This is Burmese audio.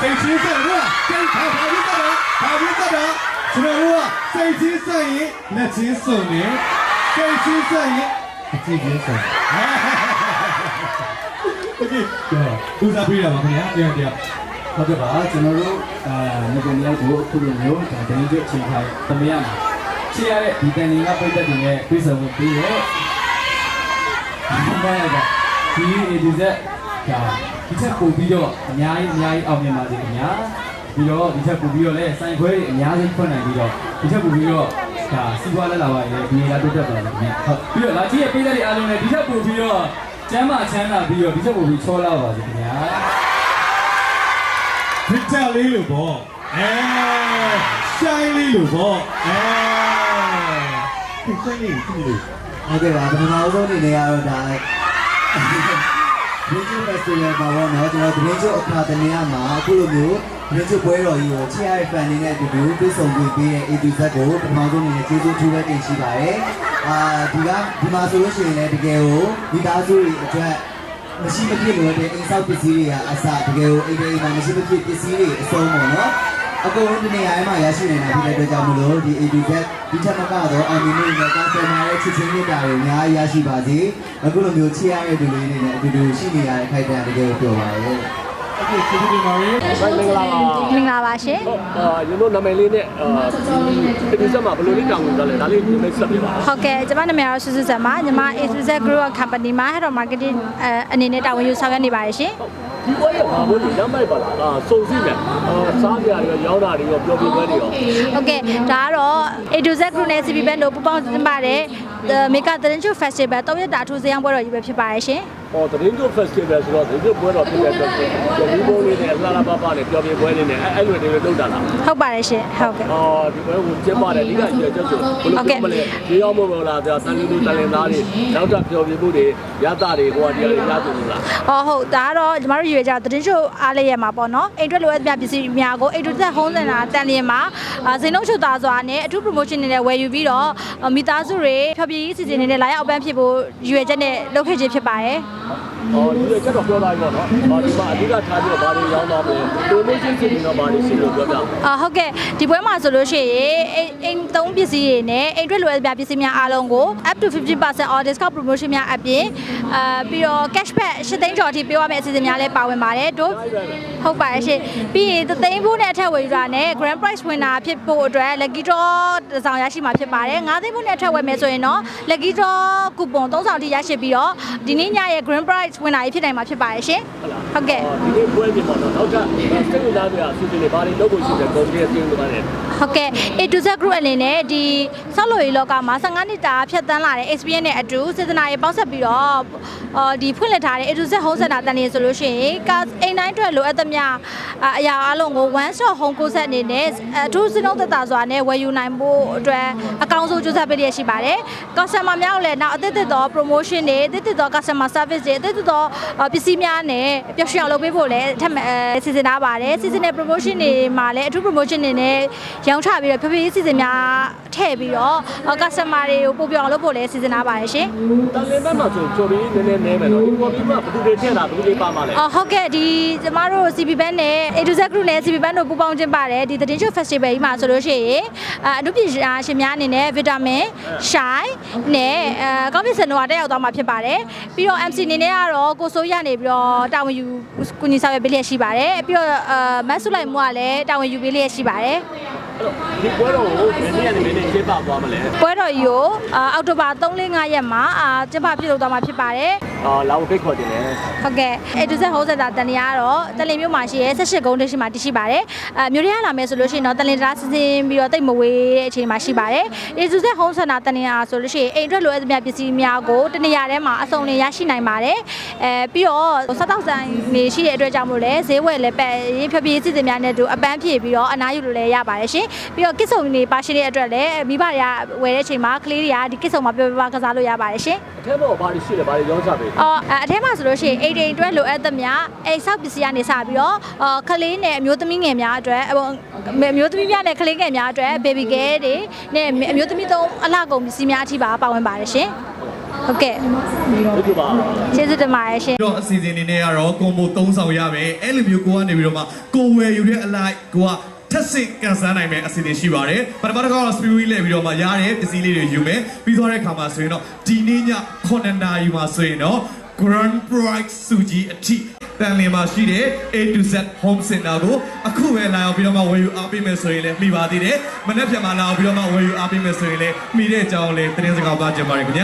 စိတ်ချင်းဆိုင်လို့စိတ်ထားပါပြီးတော့ပါပြီးတော့ကျွန်တော်တို့ကစိတ်ချင်းဆိုင်ရင်လက်ချင်းစုံနေစိတ်ချင်းဆိုင်ရင်အကြည့်ချင်းစုံโอเคဦးစားပေးရပါခင်ဗျာတရားတရား ဟုတ်ကဲ့ပါကျွန်တော်တို့အာငကိုမြောက်ကိုအခုလိုမျိုးဒါတရင်ကျွတ်ချိန်ခိုင်းတမရမှာချစ်ရတဲ့ဒီတန်လေးကပိတ်သက်တွေနဲ့ပြေဆုံးမှုပြီးရဲ့ဘာလဲကဒီဒီဇက်ဒါ ဒီချက်ပို့ပြီးတော့အများကြီးအများကြီးအောင်မြင်ပါစေခင်ဗျာပြီးတော့ဒီချက်ပို့ပြီးတော့လည်းစိုင်ခွဲတွေအများကြီးဖွင့်နိုင်ပြီးတော့ဒီချက်ပို့ပြီးတော့ဒါစီးပွားလက်လာပါရဲ့ဒီလာတိုးတက်ပါလိမ့်မယ်ဟုတ်ပြီးတော့လာကြည့်ရပေးတဲ့အားလုံးလည်းဒီချက်ပို့ပြီးတော့ကျမ်းမာချမ်းသာပြီးတော့ဒီချက်ပို့ပြီးချောလာပါစေခင်ဗျာဗစ်တာလေးလို့ပေါ့အဲရှိုင်းလေးလို့ပေါ့အဲရှိုင်းလေးကြည့်လို့ဟုတ်ကဲ့ပါပထမဆုံးအနေနဲ့ကတော့ဒါ ရင်းချုပ်ဖက်စတီဗယ်မှာပေါ့နော်ကျွန်တော်သတင်းချုပ်အခါတနေရမှာအခုလိုမျိုးသတင်းချုပ်ပွဲတော်ကြီးကိုချစ်ရတဲ့ fan တွေနဲ့အတူတူတွေ့ဆုံပြီးပေးတဲ့ ATZ ကိုပထမဆုံးအနေနဲ့ကျေးဇူးထူးပဲတင်ရှိပါတယ်အာဒီကဒီမှာဆိုလို့ရှိရင်လည်းတကယ်ကိုမိသားစုတွေအတွက်မရှိမဖြစ်လိုတဲ့အိမ်ဆောက်ပစ္စည်းတွေကအစတကယ်ကိုအိမ်အိမ်မှာမရှိမဖြစ်ပစ္စည်းတွေအစုံပေါ့နော် အကုန်လုံးဒီနေရာမှာရရှိနေတာဖြစ်တဲ့အတွက်ကြောင့်မလို့ဒီ AD Z ဒီချက်မကတော့အောင်မြင်မှုနဲ့ကာစတမာရဲ့ချစ်ချင်းမြတ်တာတွေအများကြီးရရှိပါစေအခုလိုမျိုးချစ်ရတဲ့လူလေးတွေနဲ့အတူတူရှိနေရတဲ့ခိုက်တန်တကယ်ကိုပြောပါရဲ့ ဘယ်မင်္ဂလာပါမင်္ဂလာပါရှင်အာကျွန်တော်နာမည်လေးနဲ့အာဒီဒီဆက်မှာဘယ်လိုလေးတောင်းလို့လဲဒါလေးနာမည်ဆက်ပြပါဟုတ်ကဲ့ကျွန်မနာမည်ကတော့စုစုဆက်ပါညီမ AZ Group of Company မှာ Head of Marketing အနေနဲ့တာဝန်ယူဆောင်ရွက်နေပါတယ်ရှင်ဒီဘွဲရပါဘို့ဒီလမ်းမိုက်ပါလားအာစုံစည်းမယ်အာစားပြရောရောင်းတာတွေရောပြောပြပွဲတွေရောဟုတ်ကဲ့ဒါကတော့ A to Z group နဲ့ CB band တို့ပူးပေါင်းတင်ပါတယ် Makeup Talent Show Festival ၃ရက်တာထူးစရံပွဲတော်ကြီးပဲဖြစ်ပါတယ်ရှင် ဟောသတင်းကျုပ် festival ဆိုတော့သတင်းကျုပ်ပွဲတော်ဖြစ်တဲ့အတွက်ကျွန်တော်ဒီဘုံလေးနဲ့အလားလားပါပါနဲ့ပျော်ပြပွဲလေးနဲ့အဲ့အဲ့လိုတွေလုပ်တာလားဟုတ်ပါတယ်ရှင်ဟုတ်ကဲ့အော်ဒီပွဲကိုကျင်းပါတယ်ဒီကကျေကျဆိုဘယ်လိုပြောမလဲဒီရောက်မို့လို့လားဒါတန်လူလူတန်လင်သားတွေနောက်ထပ်ပျော်ပြမှုတွေရတာတွေကိုဒီရရတူလားဟောဟုတ်ဒါကတော့ကျမတို့ရွေးကြသတင်းချိုအားလေးရမှာပေါ့နော်အိမ်အတွက်လိုအပ်တဲ့ပစ္စည်းများကို A2Z Home Center တန်လျင်မှာဇိန်လုံးချုပ်သားစွာနဲ့အထူး promotion တွေနဲ့ဝယ်ယူပြီးတော့မိသားစုတွေဖျော်ဖြေရေးစီစဉ်နေတဲ့လာရောက်အပန်းဖြစ်ဖို့ရွေးချက်နဲ့လုပ်ခဲ့ခြင်းဖြစ်ပါတယ်။ အော်ဒီချက်တော့ပြောသားပြီပေါ့နော်။အော်ဒီမှာအဓိကထားပြီးတော့ဘာတွေရောင်းတော့မလဲ။ promotion ဖြစ်ပြီးတော့ဘာတွေရှိလို့ပြောပြ။အာဟုတ်ကဲ့ဒီပွဲမှာဆိုလို့ရှိရင်အိမ်အိမ်သုံးပစ္စည်းတွေနဲ့အိမ်အတွက်လိုအပ်တဲ့ပစ္စည်းများအားလုံးကို up to 50% off discount promotion များအပြင်အာပြီးတော့ cashback ၈သိန်းကျော်အထိပေးရမယ့်အစီအစဉ်များလည်းပါဝင်ပါတယ်တို့ဟုတ်ပါတယ်ရှင်ပြီးရင်သသိန်းဖို့နဲ့အထက်ဝယ်ယူတာနဲ့ grand prize winner ဖြစ်ဖို့အတွက် lucky draw တစ်စောင်ရရှိမှာဖြစ်ပါတယ်၅သိန်းဖို့နဲ့အထက်ဝယ်မယ်ဆိုရင်တော့ lucky draw coupon ၃ဆောင်အထိရရှိပြီးတော့ဒီနေ့ညရဲ့ grand prize winner ကြီးဖြစ်နိုင်မှာဖြစ်ပါတယ်ရှင်ဟုတ်ကဲ့အော်ဒီနေ့ပွဲပြင်ပေါ့နော်။နောက်ထပ်စိတ်ဝင်စားစရာအစီအစဉ်တွေဘာတွေလုပ်ဖို့ရှိတယ်ကုန်ပြည့်အစီအစဉ်တွေပါတယ် ဟုတ်ကဲ့ A to Z group အနေနဲ့ဒီဆောက်လုပ်ရေးလောကမှာ15နှစ်တာဖြတ်သန်းလာတဲ့ experience နဲ့အတူစေတနာရေးပေါင်းဆက်ပြီးတော့အော်ဒီဖွင့်လှစ်ထားတဲ့ A to Z home center တန်နေဆိုလို့ရှိရင်ကာအိမ်တိုင်းအတွက်လိုအပ်သမျှအအရာအလုံးကို one stop home concept အနေနဲ့အထူးစည်းလုံးသက်သာစွာနဲ့ဝယ်ယူနိုင်ဖို့အတွက်အကောင်းဆုံးကြိုးစားပေးလျက်ရှိပါတယ်။ customer များကိုလည်းနောက်အသစ်သစ်သော promotion တွေအသစ်သစ်သော customer service တွေအသစ်သစ်သောပစ္စည်းများနဲ့ပျော်ရွှင်အောင်လုပ်ပေးဖို့လည်းထပ်မံစီစဉ်ထားပါတယ်။ seasonal promotion တွေမှာလည်းအထူး promotion တွေနဲ့ရောင်းချပြီးတော့ဖြည်းဖြည်းစီစဉ်များထည့်ပြီးတော့ customer တွေကိုပို့ပြအောင်လုပ်ဖို့လည်းစီစဉ်ထားပါတယ်ရှင်။တန်လင်းဘက်မှာဆိုချိုပြီးနည်းနည်းနဲမယ်နော်။ဒီပေါ်ပြီးမှဘယ်သူတွေထည့်တာဘယ်သူတွေပါမှလဲ။အော်ဟုတ်ကဲ့ဒီကျမတို့ CB Band နဲ့ A to Z Group နဲ့ CB Band တို့ပူးပေါင်းခြင်းပါတယ်ဒီသတင်းချုပ် Festival ကြီးမှာဆိုလို့ရှိရင်အအနုပညာရှင်များအနေနဲ့ Vitamin Shine နဲ့အဲကောင်းပြီစံတို့ကတက်ရောက်သွားမှာဖြစ်ပါတယ်။ပြီးတော့ MC အနေနဲ့ကတော့ကိုစိုးရနေပြီးတော့တာဝန်ယူကုညီဆောင်ရွက်ပေးလျက်ရှိပါတယ်။ပြီးတော့အဲမတ်ဆုလိုက်မှုကလည်းတာဝန်ယူပေးလျက်ရှိပါတယ်။။အဲ့ တော့ဒီပွဲတော်ကိုဘယ်နေ့ကနေဘယ်နေ့ကျင်းပသွားမလဲပွဲတော်ကြီးကိုအာအောက်တိုဘာ3-5ရက်မှာအာကျင်းပပြုလုပ်သွားမှာဖြစ်ပါတယ်။အော် လာဖို့ဖိတ်ခေါ်တင်တယ်ဟုတ်ကဲ့အဲဒုဆက်ဟိုးဆက်တာတန်လျာကတော့တလင်မြို့မှာရှိရဲ18ကုန်းတရှိမှာတရှိပါတယ်အဲမြို့ရလာမယ်ဆိုလို့ရှိရင်တော့တလင်တရားစင်းစင်းပြီးတော့တိတ်မဝေးတဲ့အချိန်မှာရှိပါတယ်အဲဒုဆက်ဟိုးဆက်တာတန်လျာဆိုလို့ရှိရင်အိမ်အတွက်လိုအပ်သမျှပစ္စည်းများကိုတနေရာထဲမှာအစုံလင်ရရှိနိုင်ပါတယ်အဲပြီးတော့စတောက်ဆိုင်နေရှိတဲ့အတွက်ကြောင့်မို့လဲဈေးဝယ်လည်းပဲရေးဖြည်းဖြည်းစစ်စစ်များနဲ့တူအပန်းဖြည့်ပြီးတော့အနားယူလို့လည်းရပါတယ်ရှင်ပြီးတော့ကစ်စုံနေပါရှိတဲ့အတွက်လည်းမိဘတွေကဝယ်တဲ့အချိန်မှာကလေးတွေကဒီကစ်စုံမှာပြပြပကစားလို့ရပါတယ်ရှင်။အထက်ပေါ်ဘာတွေရှိလဲဘာတွေရောင်းချပေးလဲအော်အထဲမှာဆိုလို့ရှိရင်အိမ်တိမ်အတွက်လိုအပ်သမျှအိမ်ဆောက်ပစ္စည်းကနေစပြီးတော့အော်ကလေးနဲ့အမျိုးသမီးငယ်များအတွက်ဟိုအမျိုးသမီးများနဲ့ကလေးငယ်များအတွက် baby care တွေနဲ့အမျိုးသမီးသုံးအလှကုန်ပစ္စည်းများအထိပါပါဝင်ပါတယ်ရှင်။ဟုတ်ကဲ့ဟုတ်ကဲ့ပါကျေးဇူးတင်ပါတယ်ရှင်တော့အစီအစဉ်အနေနဲ့ကတော့ကွန်ဘို3ဆောင်ရမယ်အဲ့လိုမျိုးကိုကနေပြီးတော့မှကိုဝယ်ယူတဲ့အလိုက်ကိုက ထက်စစ်ကန်ဆန်းနိုင်မယ်အစီအစဉ်ရှိပါတယ်ပထမတစ်ခါတော့ spirit လဲပြီးတော့မှရတဲ့ပစ္စည်းလေးတွေယူမယ်ပြီးသွားတဲ့အခါမှာဆိုရင်တော့ဒီနေ့ည9နာရီမှာဆိုရင်တော့ Grand Prize စုကြီးအထိတန်လင်းမှာရှိတဲ့ A to Z Home Center ကိုအခုပဲလာအောင်ပြီးတော့မှဝယ်ယူအားပေးမယ်ဆိုရင်လည်းမိပါသေးတယ်မနေ့ပြန်မှာလာအောင်ပြီးတော့မှဝယ်ယူအားပေးမယ်ဆိုရင်လည်းမိတဲ့အကြောင်းလေးသတင်းစကားပါကြပါရခင်ဗျာ